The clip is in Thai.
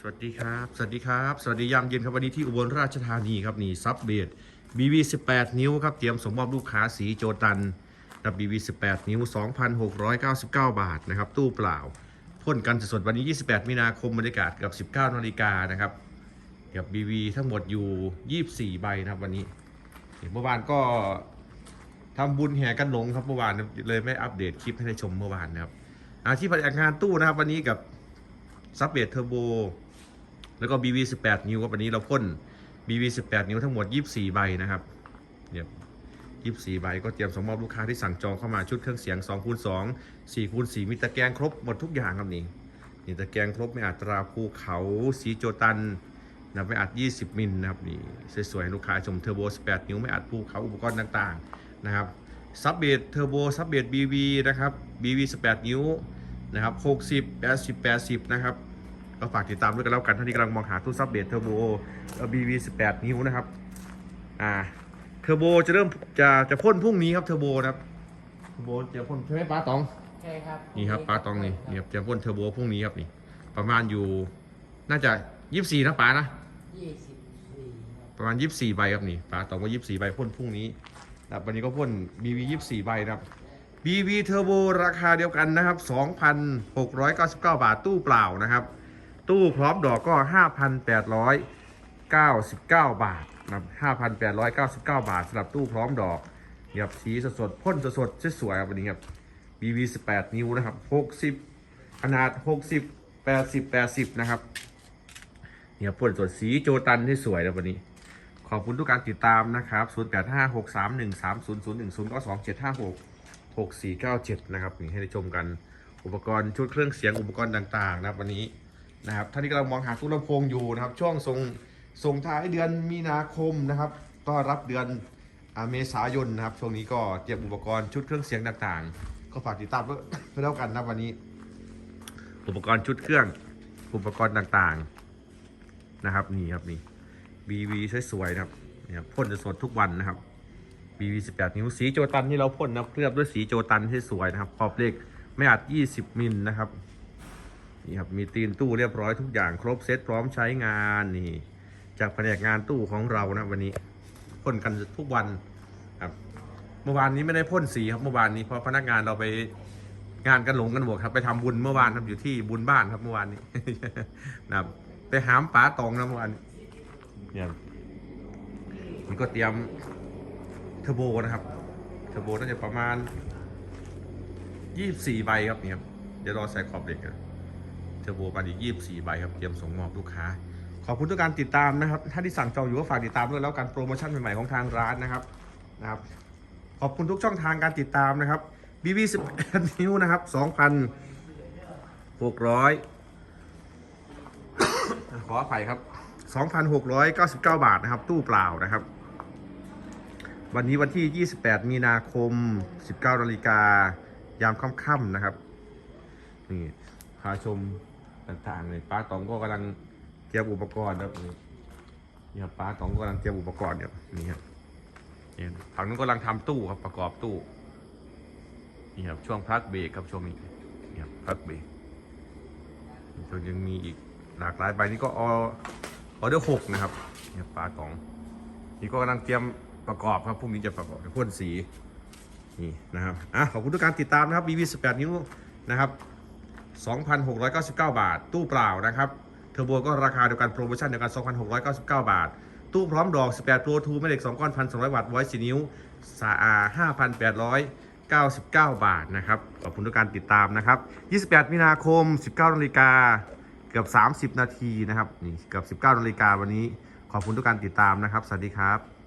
สวัสดีครับ สวัสดีครับ สวัสดียามเย็นครับวันนี้ที่อุบลราชธานีครับนี่ซับเบด BV 18นิ้วครับเตรียมสมมอบลูกค้าสีโจตันกับ BV 18นิ้ว2,699บาทนะครับตู้เปล่าพ่นกันสดๆวันนี้28มีนาคมบรรยากาศกับ19นาฬิกานะครับกับ BV ทั้งหมดอยู่24ใบนะครับวันนี้เมื่อวานก็ทำบุญแห่กันหลงครับเมื่อวานเลยไม่อัปเดตคลิปให้ได้ชมเมื่อวานนะครับที่ปฏิตงานตู้นะครับวันนี้กับซับเบดเทอร์โบ แล้วก็ BV 18 นิ้วครับวันนี้เราพ่น BV 18 นิ้วทั้งหมด 24 ใบนะครับเนี่ย24 ใบก็เตรียมส่งมอบลูกค้าที่สั่งจองเข้ามาชุดเครื่องเสียง2คูณ2 4คูณ4มีตะแกรงครบหมดทุกอย่างครับนี่นี่ตะแกรงครบไม่อัตราภูเขาสีโจตันนะไม่อัด 20 มิลนะครับนี่สวยๆลูกค้าชมเทอร์โบ 18 นิ้วไม่อัดภูเขาอุปกรณ์ต่างๆนะครับซับเบดเทอร์โบซับเบด BV นะครับ BV 18 นิ้วนะครับ60 80 80 นะครับ ก็ฝากติดตามด้วยกันแล้วกันท่านที่กำลังมองหาตู้ซับเบดเทอร์โบบีวีสิบแปดนิ้วนะครับ อ่า เทอร์โบจะเริ่มจะจะพ่นพรุ่งนี้ครับเทอร์โบนะครับเทอร์โบจะพ่นใช่ไหมป้าตอง ใช่ครับ นี่ครับป้าตองนี่นี่ครับจะพ่นเทอร์โบพรุ่งนี้ครับนี่ ประมาณอยู่น่าจะยี่สิบสี่นะป้านะยี่สิบสี่ครับประมาณยี่สิบสี่ใบครับนี่ป้าตองว่ายี่สิบสี่ใบพ่นพรุ่งนี้นะครับวันนี้ก็พ่น BV ยี่สิบสี่ใบนะครับ BV เทอร์โบราคาเดียวกันนะครับ 2,699 บาทตู้เปล่านะครับ ตู้พร้อมดอกก็ 5,899 บาทนะครับ5,899 บาทสำหรับตู้พร้อมดอกนี่ครับสีสดๆพ่นสดๆสวยๆครับวันนี้ครับ BV 18 นิ้วนะครับ 60 ขนาด 60 80 80 นะครับเนี่ครับพ่นสดสีโจตันที่สวยนะวันนี้ ขอบคุณทุกการติดตามนะครับ 0856313001 092 6497 นะครับนี่ให้ได้ชมกันอุปกรณ์ชุดเครื่องเสียงอุปกรณ์ต่างๆ นะครับวันนี้ นะครับท่านที่กำลังมองหาตู้ลำโพงอยู่นะครับ ช่วงส่งส่งท้ายเดือนมีนาคมนะครับต้อนรับเดือนอเมษายนนะครับ ช่วงนี้ก็เตรียมอุปกรณ์ชุดเครื่องเสียงต่างๆ ก็ฝากติดตามด้วยแล้วกันนะวันนี้ อุปกรณ์ชุดเครื่องอุปกรณ์ต่างๆนะครับนี่ครับนี่ BV สวยๆนะครับเนี่ยพ่นจะสดทุกวันนะครับ BV 18 นิ้วสีโจตันที่เราพ่นนะครับเคลือบด้วยสีโจตันที่สวยนะครับขอบเล็กไม่อัด 20 มิลนะครับ นี่ครับมีตีนตู้เรียบร้อยทุกอย่างครบเซตพร้อมใช้งานนี่จากแผนกงานตู้ของเรานะวันนี้พ่นกันทุกวันครับ เมื่อวานนี้ไม่ได้พ่นสีครับเมื่อวานนี้เพราะพนักงานเราไปงานกันหลงกันหมดครับ ไปทำบุญเมื่อวานครับอยู่ที่บุญบ้านครับเมื่อวานนี้นะครับไปหามป๋าตองนะเมื่อวานนี้เนี่ยมันก็เตรียมเทอร์โบนะครับเทอร์โบน่าจะประมาณ24ใบครับเนี่ยครับเดี๋ยวรอใส่ขอบเหล็กกัน อร์โบประมาอีก 24 ใบครับ เตรียมส่งมอบลูกค้า ขอบคุณทุกการติดตามนะครับ ถ้าที่สั่งจองอยู่ก็ฝากติดตามด้วยแล้วกันโปรโมชั่นใหม่ๆของทางร้านนะครับนะครับ ขอบคุณทุกช่องทางการติดตามนะครับ BB 18นิ้วนะครับ 2,600 ขออภัยครับ 2,699 บาทนะครับ ตู้เปล่านะครับ วันนี้วันที่ 28 มีนาคม 19นาฬิกายามค่ำๆนะครับนี่พาชม ต่างๆเลยป้าตองก็กำลังเตรียมอุปกรณ์ครับนี่นี่ครับป้าตองก็กำลังเตรียมอุปกรณ์เนี่ยนี่ครับนี่ฝั่งนู้นกำลังทำตู้ครับประกอบตู้นี่ครับช่วงพักเบรกครับช่วงนี้นี่ครับพักเบรกจนยังมีอีกหลากหลายใบนี้ก็ออเดอร์หกนะครับนี่ครับป้าตองนี่ก็กำลังเตรียมประกอบครับพรุ่งนี้จะประกอบพ่นสีนี่นะครับอะขอบคุณทุกการติดตามนะครับ BB 18 นิ้วนะครับ 2,699 บาท ตู้เปล่านะครับเทอร์โบก็ราคาเดียวกันโปรโมชั่นเดียวกัน 2,699 บาท ตู้พร้อมดอก 18 Pro 2แม่เหล็ก2ก้อน 1,200 วัตต์ไว้4นิ้วสาอา5,899 บาทนะครับขอบคุณทุกการติดตามนะครับ 28 มีนาคม 19นาฬิกาเกือบ 30 นาทีนะครับนี่เกือบ 19นาฬิกาวันนี้ขอบคุณทุกการติดตามนะครับ สวัสดีครับ